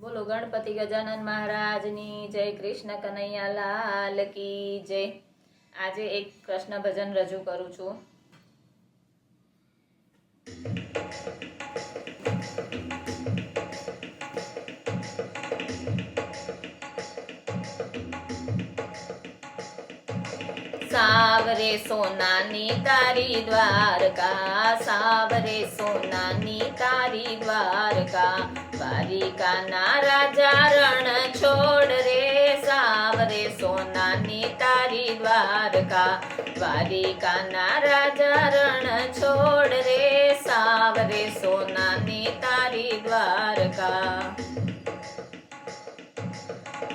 બોલો, ગણપતિ ગજાનન મહારાજની જય, કૃષ્ણ કનૈયા લાલ કી જય. આજે એક કૃષ્ણ ભજન રજૂ કરું છું. સાવરે સોનાની તારી દ્વારકા, સાવરે સોનાની તારી દ્વારકા દ્વારિકાના રાજા રણ છોડ રે, સાવરે સોનાની તારી દ્વારકા. દ્વારિકાના રાજા રણ છોડ રે, સાવરે સોનાની તારી દ્વારકા.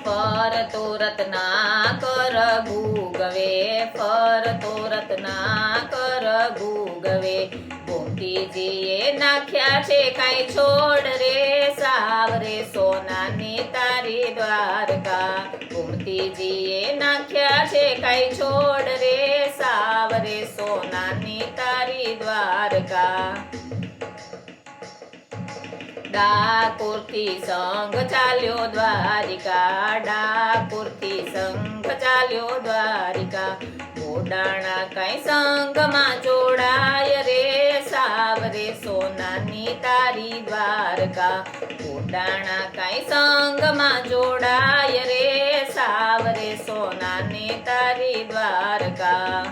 ફરતો રત્ના કર ભૂગવે ફરતો રત્ના કર ભૂગવે. ગોમતીજીએ નાખ્યા છે કાંઈ છોડ રે સાવરે સોનાની તારી દ્વારકા. મૂર્તિજીએ નાખ્યા છે કાંઈ છોડ રે સાવરે સોનાની તારી દ્વારકા. ડાકુરથી સંઘ ચાલ્યો દ્વારિકા, ડાકુરથી સંઘ ચાલ્યો દ્વારિકા. મોડાણા કઈ સંગમાં જોડાય રે સાવરે સોનાની તારી દ્વારકા. મોડાણા કઈ સંગમાં જોડાય રે સાવરે સોનાની તારી દ્વારકા.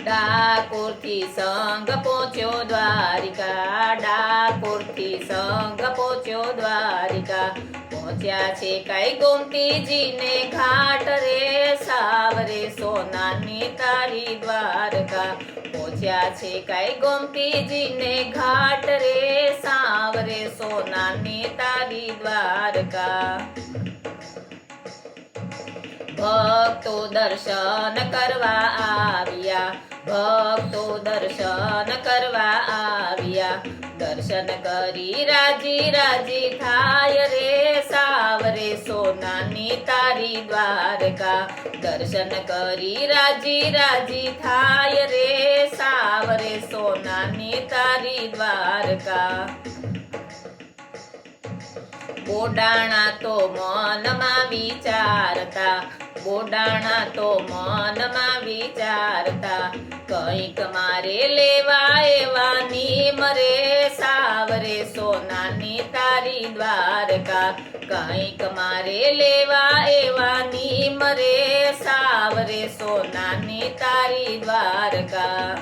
ડાકોરથી સંગ પહોંચ્યો દ્વારિકા, ડાકોરથી સંગ પહોંચ્યો દ્વારિકા. પહોંચ્યા છે કઈ ગોમતીજીને ઘાટ રે સાવરે, સોનાની તારી દ્વારકા. પહોંચ્યા છે કઈ ગોમતીજીને ઘાટ રે સાવરે, સોનાની તારી દ્વારકા. ભક્તો દર્શન કરવા આવ્યા, ભક્તો દર્શન કરવા દર્શન કરી રાજી રાજી થાય રે સાવરે સોનાની તારી દ્વારકા. દર્શન કરી રાજી રાજી થાય રે સાવરે સોનાની તારી દ્વારકા. બોડાણા તો મનમાં વિચારતા, બોડાણા તો મનમાં વિચારતા. કંઈક મારે લેવા એવાની મરે, સાવરે સોનાની તારી દ્વારકા. કંઈક મારે લેવા એવાની મરે, સાવરે સોનાની તારી દ્વારકા.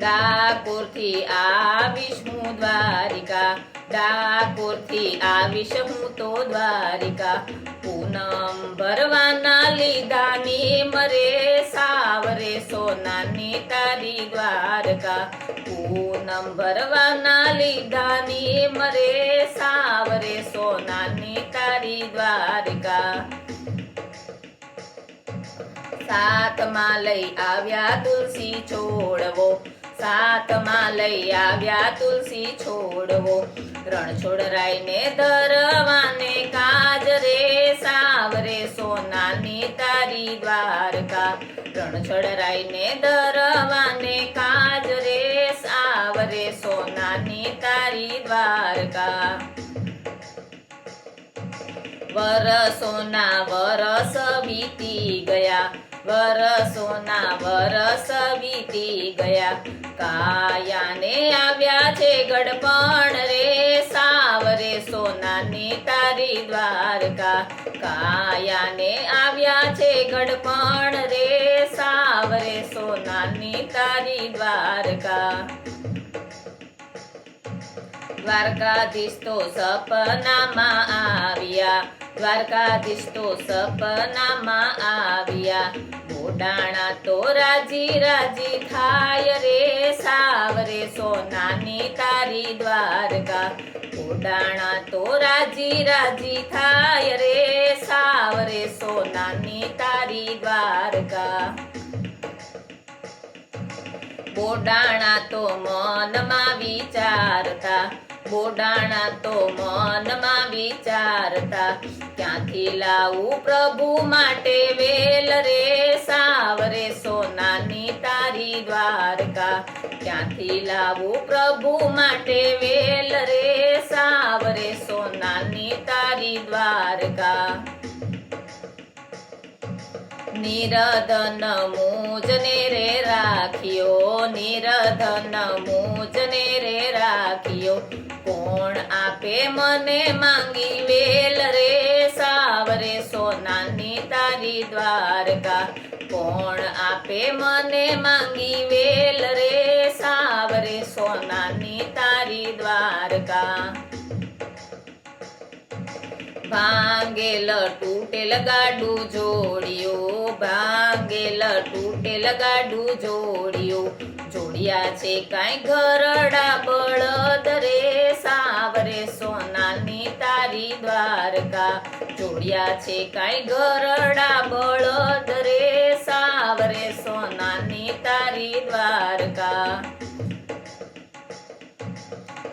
ડાકોરથી આવીશ હું દ્વારિકા. ડાકોરથી આવીશ હું તો દ્વારિકા. પૂનમ ભરવાના લીધાની મરે સાવરે સોનાની તારી દ્વારકા. પૂનમ ભરવાના લીધાની મરે સાવરે સોનાની તારી દ્વારકા. સાતમાં લઈ આવ્યા તુલસી છોડવો સાતમાં લઈ આવ્યા તુલસી છોડવો. રણ છોડરાઈને ધરવાને કાજ સાવરે સોનાની તારી દ્વારકા. રણ છોડરાઈને ધરવાને કાજ સાવરે સોનાની તારી દ્વારકા. વરસોના વરસ વીતી ગયા. વરસોના વરસ વીતી ગયા. કાયાને આવ્યા છે ગડપણ રે, સાવરે સોનાની તારી દ્વારકા. કાયાને આવ્યા છે ગડપણ રે, સાવરે સોનાની તારી દ્વારકા. દ્વારકાધીશ તો સપનામાં આવ્યા. દ્વારકાધીશ તો સપનામાં આવ્યા. બોડાણા તો રાજી રાજી થાય રે સાવરે સોનાની તારી દ્વારકા. બોડાણા તો રાજી રાજી થાય રે સાવરે સોનાની તારી દ્વારકા. બોડાણા તો મનમાં વિચારતા બોડાણા તો મનમાં વિચારતા, ક્યાંથી લાવું પ્રભુ માટે વેલ રે સાવરે સોનાની તારી દ્વારકા? ક્યાંથી લાવું પ્રભુ માટે વેલ રે સાવરે સોનાની તારી દ્વારકા? નિરધન મુજને રે રાખ્યો, નિરધન મુજને રે રાખ્યો કોણ આપે મને માંગી વેલ રે? સાવરે સોનાની તારી દ્વારકા. કોણ આપે મને માંગી વેલ રે? સાવરે સોનાની તારી દ્વારકા. ભાંગેલ તૂટેલ ગાડું જોડિયો, ભાંગેલ તૂટેલ ગાડું જોડિયો. જોડિયા છે કાંઈ ઘરડા બળદ રે? સાવરે સોનાની તારી દ્વારકા. જોડ્યા છે કાંઈ ગરડા બળદ રે. સાવરે સોનાની તારી દ્વારકા.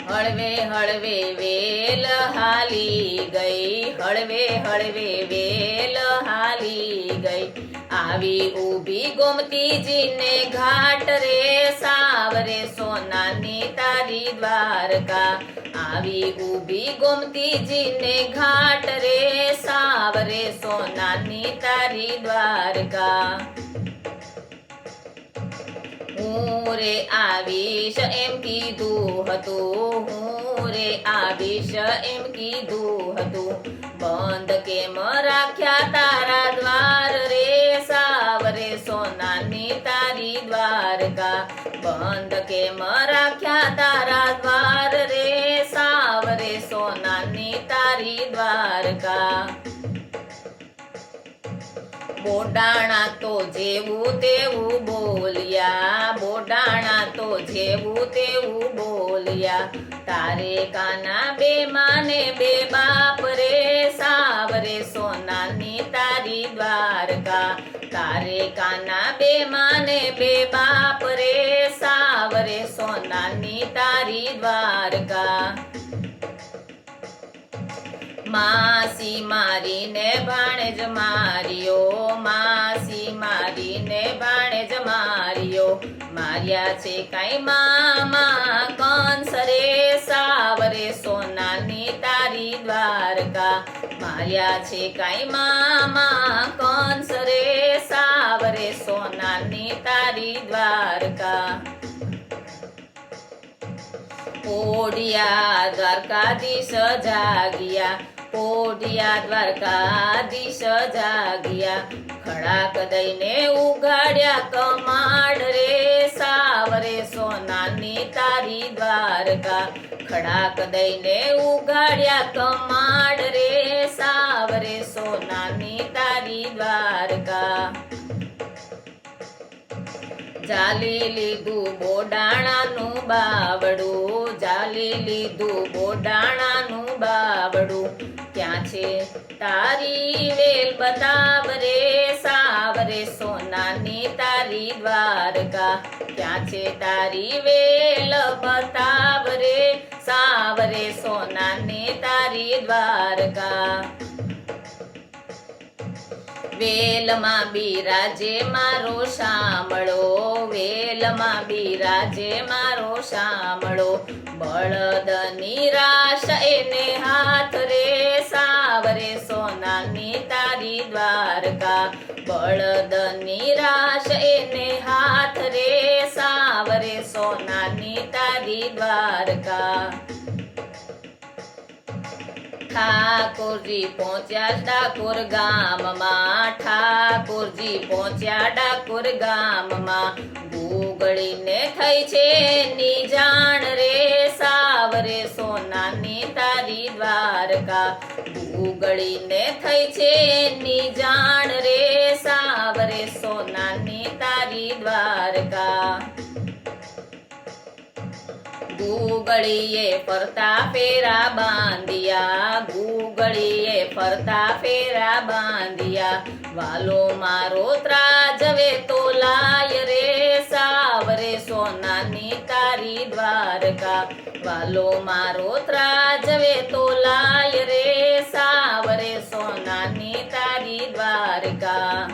હળવે હળવે વેલ હાલી ગઈ. હળવે હળવે વેલ હાલી ગઈ. આવી ઊભી ગોમતીજીને ઘાટ રે સાવરે સોનાની તારી દ્વારકા આવી ઊભી ગોમતીજીને ઘાટ રે સાવરે સોનાની તારી દ્વારકા હું રે આવીશ એમ કીધું હતું હું રે આવીશ એમ કીધું હતું બંધ કેમ રાખ્યા તારા દ્વાર દ્વારકા બંધ કે મરાખ્યા તારા દ્વાર રે સાવરે સોનાની તારી દ્વારકા બોડાણા તો જેવું તેવું બોલ્યા બોડાણા તો જેવું તેવું બોલ્યા તારે કાના બે માને બે બાપ રે સાવરે સોનાની તારી દ્વારકા તારે કાના બે માને બે બાપ રે? સાવરે સોનાની તારી દ્વારકા. માસી મારીને ભાણેજ માર્યો, માસી મારીને ભાણેજ માર્યો. માર્યા છે કાંઈ મામા કંસ રે સાવરે સોનાની તારી દ્વારકા. માર્યા છે કાંઈ મામા કંસ રે સાવરે સોનાની તારી દ્વારકા. પોડિયા દ્વારકાધીશ જાગ્યા પોડિયા દ્વારકાધીશ જાગ્યા. ખડાક દઈને ઉગાડ્યા કમાડ રે. તારી દ્વારકા ખડાક દઈને ઉગાડ્યા કમાડ રે, સાવરે સોનાની તારી દ્વારકા. જાલી લીધું બોડાણાનું બાવડું, જાલી લીધું બોડાણાનું બાવડું. ક્યાં છે તારી વેલ બતાવ રે સાવરે સોનાની તારી દ્વારકા. ક્યાં છે તારી વેલ બતાવ રે સાવરે સોનાની તારી દ્વારકા. વેલમાં બિરાજે મારો સાંભળો વેલમાં બિરાજે મારો શામળો. બળદ નિરાશ એને હાથ રે સાવરે સોનાની તારી દ્વારકા. બળદ નિરાશ એને હાથ રે સાવરે સોનાની તારી દ્વારકા. ઠાકોરજી પહોંચ્યા ડાકોર ગામમાં, ઠાકોરજી પહોંચ્યા ડાકોર ગામમાં. ભૂગળીને થઈ છે નિજાણ ગુગળીને થઈ છે નિજાણ રે સાવરે સોનાની તારી દ્વારકા. ગુગળીએ ફરતા ફેરા બાંધિયા, ગુગળીએ ફરતા ફેરા બાંધિયા. વાલો મારો ત્રાજવે તો લાય રે સાવરે સોનાની તારી દ્વારકા. વાલો મારો ત્રાજવે તો લાય રે સાવરે સોનાની તારી દ્વારકા.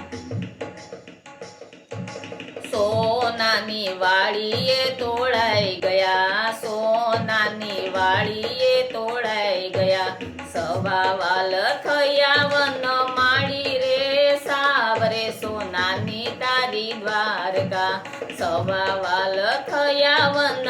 સોનાની વાળીએ તોડાઈ ગયા, સોનાની વાળીએ તોડાઈ ગયા. સવા વાલ થયા માળી રે, સાવરે સોનાની તારી દ્વારકા. સવા વાલ થયા વન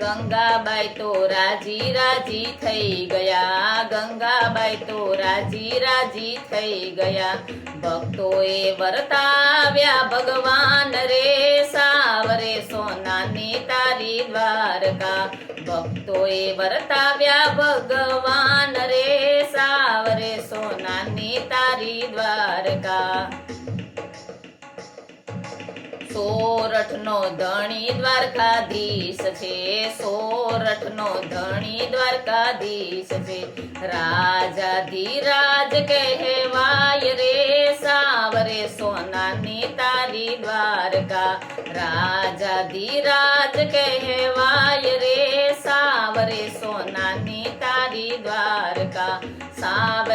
ગંગાબાઈ તો રાજી રાજી થઈ ગયા. ગંગાબાઈ તો રાજી રાજી થઈ ગયા. ભક્તોએ વર્તાવ્યા ભગવાન રે સાવરે સોનાની તારી દ્વારકા. ભક્તોએ વર્તાવ્યા ભગવાન રે સાવરે સોનાની તારી દ્વારકા. સોરઠ નો ધણી દ્વારકાધીશ છે સોરઠ નો ધણી દ્વારકાધીશ છે. રાજાધિરાજ કહેવાય રે સાવરે, સોનાની તારી દ્વારકા. રાજાધિરાજ કહેવાય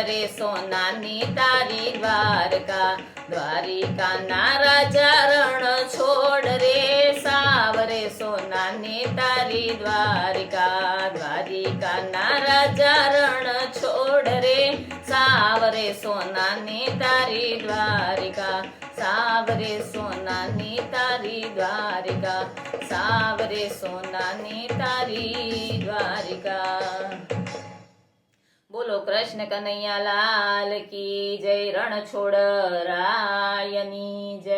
સાવરે સોનાની તારી દ્વારકા. દ્વારિકાના રાજા રણ છોડ રે સાવરે સોનાની તારી દ્વારિકા. દ્વારિકાના રાજા રણ છોડ રે સાવરે સોનાની તારી દ્વારિકા. સાવરે સોનાની તારી દ્વારિકા. સાવરે સોનાની તારી દ્વારિકા. બોલો કૃષ્ણ કનૈયા લાલ કી જય રણ છોડ રાયની જય.